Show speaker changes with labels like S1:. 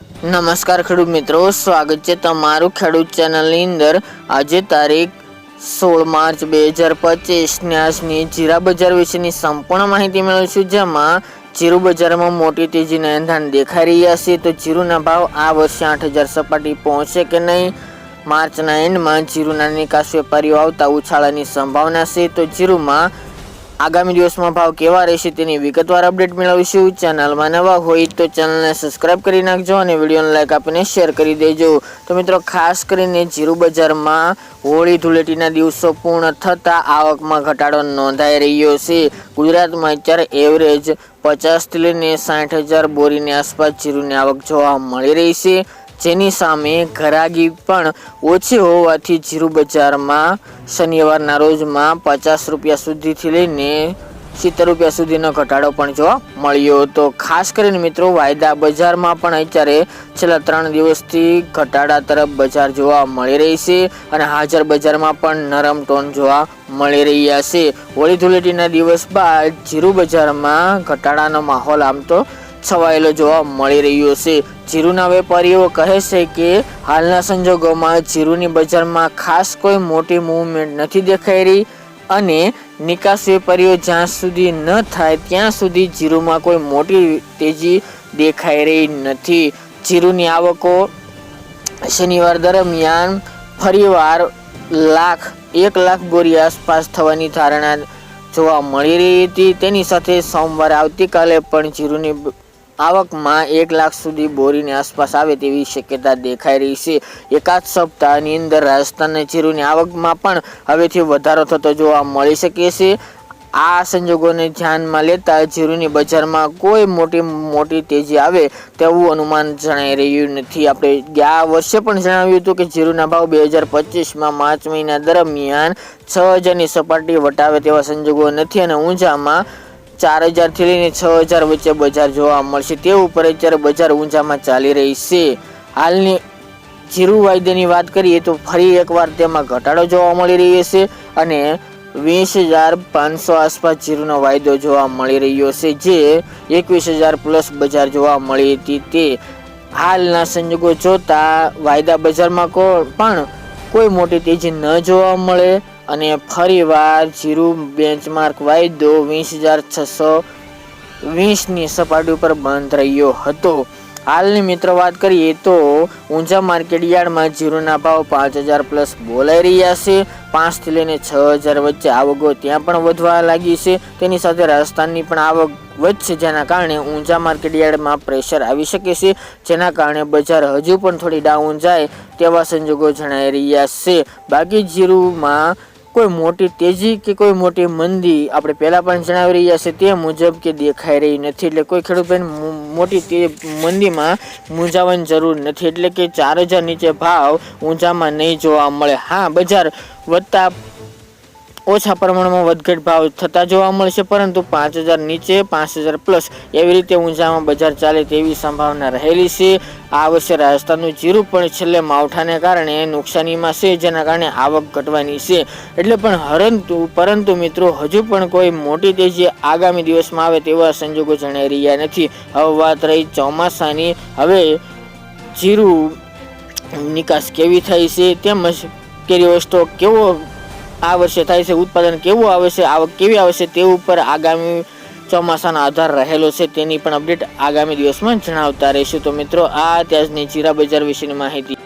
S1: નમસ્કાર ખેડૂત મિત્રો, સ્વાગત છે તમારું ખેડૂત ચેનલની અંદર. આજે તારીખ સોળ માર્ચ બે હજાર પચીસની આજની જીરા બજાર વિશેની સંપૂર્ણ માહિતી મેળવીશું, જેમાં જીરું બજારમાં મોટી તેજીના એંધાણ દેખાઈ રહ્યા છે. તો જીરુના ભાવ આ વર્ષે આઠ હજાર સપાટી પહોંચે કે નહીં? માર્ચના એન્ડમાં જીરુના નિકાસ વેપારીઓ આવતા ઉછાળાની સંભાવના છે. તો જીરુમાં આગામી દિવસમાં ભાવ કેવા રહેશે તેની વિગતવાર અપડેટ મેળવીશું. ચેનલમાં નવા હોય તો ચેનલને સબસ્ક્રાઇબ કરી નાખજો અને વિડીયોને લાઇક આપીને શેર કરી દેજો. તો મિત્રો, ખાસ કરીને જીરું બજારમાં હોળી ધૂળેટીના દિવસો પૂર્ણ થતાં આવકમાં ઘટાડો નોંધાઈ રહ્યો છે. ગુજરાતમાં અત્યારે એવરેજ પચાસથી લઈને સાઠ હજાર બોરીની આસપાસ જીરુની આવક જોવા મળી રહી છે. જેની સામે ઘરાગી પણ ઓછી હોવાથી જીરું બજારમાં શનિવારના રોજમાં પચાસ રૂપિયા સુધીથી લઈને સિત્તેર રૂપિયા સુધીનો ઘટાડો પણ જોવા મળ્યો હતો. ખાસ કરીને મિત્રો, વાયદા બજારમાં પણ અત્યારે છેલ્લા ત્રણ દિવસથી ઘટાડા તરફ બજાર જોવા મળી રહી છે અને હાજર બજારમાં પણ નરમ ટોન જોવા મળી રહ્યા છે. હોળી ધૂળેટીના દિવસ બાદ જીરું બજારમાં ઘટાડાનો માહોલ આમ તો છવાયેલો જોવા મળી રહ્યો છે. જીરુના વેપારીઓ કહે છે કે, હાલના સંજોગોમાં જીરુની બજારમાં ખાસ કોઈ મોટી મૂવમેન્ટ નથી દેખાઈ રહી અને નિકાસ વેપારીઓ જ્યાં સુધી ન થાય ત્યાં સુધી જીરુમાં કોઈ મોટી તેજી દેખાઈ રહી નથી. જીરુની આવકો શનિવાર દરમિયાન ફરીવાર લાખ, એક લાખ બોરી આસપાસ થવાની ધારણા જોવા મળી રહી હતી. તેની સાથે સોમવારે આવતીકાલે પણ જીરુની આવકમાં એક લાખ સુધી બોરીની આસપાસ આવે તેવી શક્યતા દેખાઈ રહી છે. એકાદ સપ્તાહની અંદર રાજસ્થાનના જીરુની આવકમાં પણ હવેથી વધારો થતો જોવા મળી શકે છે. આ સંજોગોને ધ્યાનમાં લેતા જીરુની બજારમાં કોઈ મોટી મોટી તેજી આવે તેવું અનુમાન જણાઈ રહ્યું નથી. આપણે ગયા વર્ષે પણ જણાવ્યું હતું કે જીરુના ભાવ બે હજાર પચીસમાં માર્ચ મહિના દરમિયાન છ હજારની સપાટી વટાવે તેવા સંજોગો નથી અને ઊંઝામાં ચાર હજારથી લઈને છ હજાર વચ્ચે બજાર જોવા મળશે. તે ઉપર અત્યારે બજાર ઊંઝામાં ચાલી રહી છે. હાલની જીરું વાયદાની વાત કરીએ તો ફરી એકવાર તેમાં ઘટાડો જોવા મળી રહ્યો છે અને વીસ હજાર પાંચસો આસપાસ જીરુનો વાયદો જોવા મળી રહ્યો છે. જે એકવીસ હજાર પ્લસ બજાર જોવા મળી હતી તે હાલના સંજોગો જોતા વાયદા બજારમાં પણ કોઈ મોટી તેજી ન જોવા મળે. અને ફરીવાર જીરું બેન્ચમાર્ક વાયદો વીસ હજાર છસો વીસની સપાટી ઉપર બંધ રહ્યો હતો. હાલની મિત્રો વાત કરીએ તો ઊંઝા માર્કેટ યાર્ડમાં જીરુના ભાવ પાંચ હજાર પ્લસ બોલાઈ રહ્યા છે. પાંચથી લઈને છ હજાર વચ્ચે આવકો ત્યાં પણ વધવા લાગી છે. તેની સાથે રાજસ્થાનની પણ આવક વધશે, જેના કારણે ઊંઝા માર્કેટ યાર્ડમાં પ્રેશર આવી શકે છે. જેના કારણે બજાર હજુ પણ થોડી ડાઉન જાય તેવા સંજોગો જણાઈ રહ્યા છે. બાકી જીરુમાં કોઈ મોટી તેજી કે કોઈ મોટી મંદી આપણે પહેલાં પણ જણાવી રહ્યા છે તે મુજબ કે દેખાઈ રહી નથી. એટલે કોઈ ખેડૂતભાઈ મોટી તે મંદીમાં મૂંઝાવાની જરૂર નથી. એટલે કે ચાર હજાર નીચે ભાવ ઊંઝામાં નહીં જોવા મળે. હા, બજાર વધતા ઓછા પ્રમાણમાં વધઘટ ભાવ થતા જોવા મળશે, પરંતુ પાંચ હજાર નીચે, પાંચ હજાર પ્લસ. એવી રીતે ઊંઝામાં બજાર ચાલે તેવી સંભાવના રહેલી છે. આ વર્ષે રાજસ્થાનનું જીરું પણ છેલ્લે માવઠાને કારણે નુકસાનીમાં છે, જેના કારણે આવક ઘટવાની છે. એટલે પણ પરંતુ પરંતુ મિત્રો, હજુ પણ કોઈ મોટી તેજી આગામી દિવસમાં આવે તેવા સંજોગો જણાઈ રહ્યા નથી. હવે વાત રહી ચોમાસાની. હવે જીરું નિકાસ કેવી થાય છે, તેમજ કેરીઓ સ્ટોક કેવો આ વર્ષે થાય છે ઉત્પાદન કેવું આવે છે આવક કેવી આવે છે તે ઉપર આગામી ચોમાસાનો આધાર રહેલો છે તેની પણ અપડેટ આગામી દિવસમાં જણાવતા રહીશું. તો મિત્રો, આ ત્યાંની જીરા બજાર વિશેની માહિતી.